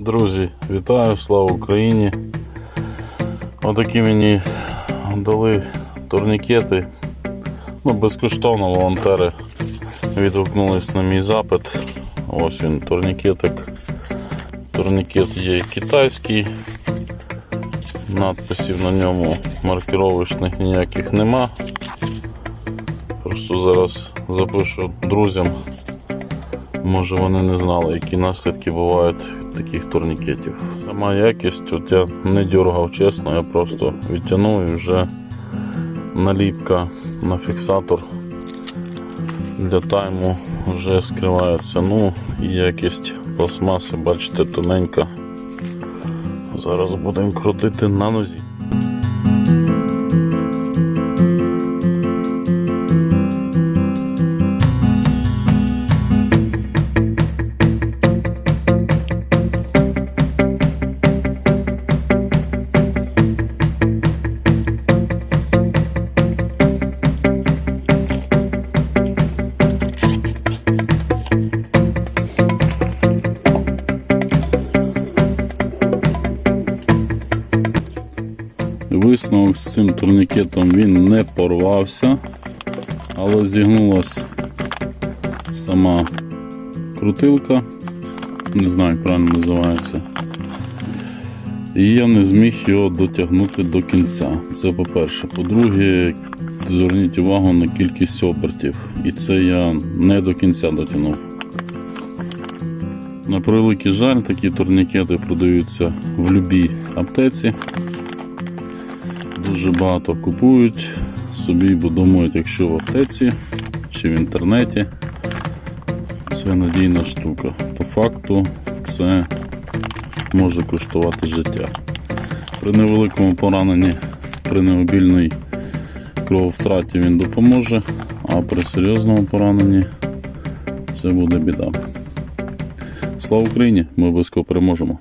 Друзі, вітаю, слава Україні! Отакі мені дали турнікети. Ну, безкоштовно волонтери відгукнулись на мій запит. Ось він, турнікетик. Турнікет є китайський. Надписів на ньому маркировочних ніяких нема. Просто зараз запишу друзям. Може вони не знали, які наслідки бувають від таких турнікетів. Сама якість, от я не дергав чесно, я просто відтягнув і вже наліпка на фіксатор для тайму вже скривається. Ну і якість пластмаси, бачите, тоненька. Зараз будемо крутити на нозі. Висновок з цим турнікетом він не порвався, але зігнулася сама крутилка, не знаю, як правильно називається. І я не зміг його дотягнути до кінця. Це по-перше. По-друге, зверніть увагу на кількість обертів. І це я не до кінця дотягнув. На превеликий жаль, такі турнікети продаються в будь-якій аптеці дуже багато купують собі, бо думають, якщо в аптеці чи в інтернеті це надійна штука. По факту це може коштувати життя. При невеликому пораненні, при необільній крововтраті він допоможе, а при серйозному пораненні це буде біда. Слава Україні! Ми обов'язково переможемо!